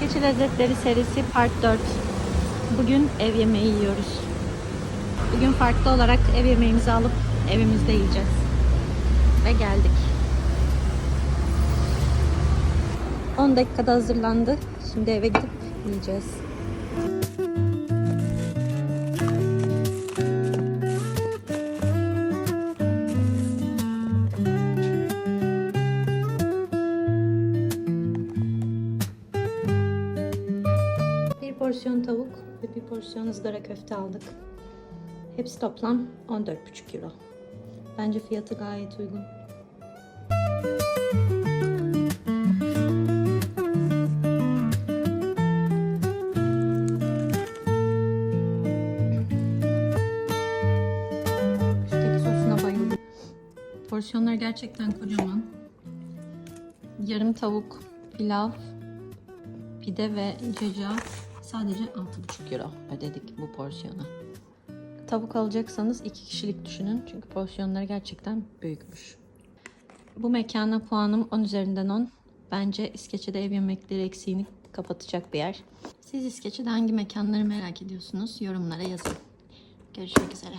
İskeçe Lezzetleri serisi Part 4. Bugün ev yemeği yiyoruz. Bugün farklı olarak ev yemeğimizi alıp evimizde yiyeceğiz. Ve geldik. 10 dakikada hazırlandı. Şimdi eve gidip yiyeceğiz. Porsiyon tavuk ve bir porsiyon ızgara köfte aldık. Hepsi toplam 14,5 euro. Bence fiyatı gayet uygun. Porsiyonları gerçekten kocaman. Yarım tavuk, pilav, pide ve cacığa sadece 6,5 euro ödedik bu porsiyona. Tavuk alacaksanız iki kişilik düşünün çünkü porsiyonları gerçekten büyükmüş. Bu mekana puanım 10 üzerinden 10. Bence İskeçe'de ev yemekleri eksiğini kapatacak bir yer. Siz İskeçe'de hangi mekanları merak ediyorsunuz? Yorumlara yazın. Görüşmek üzere.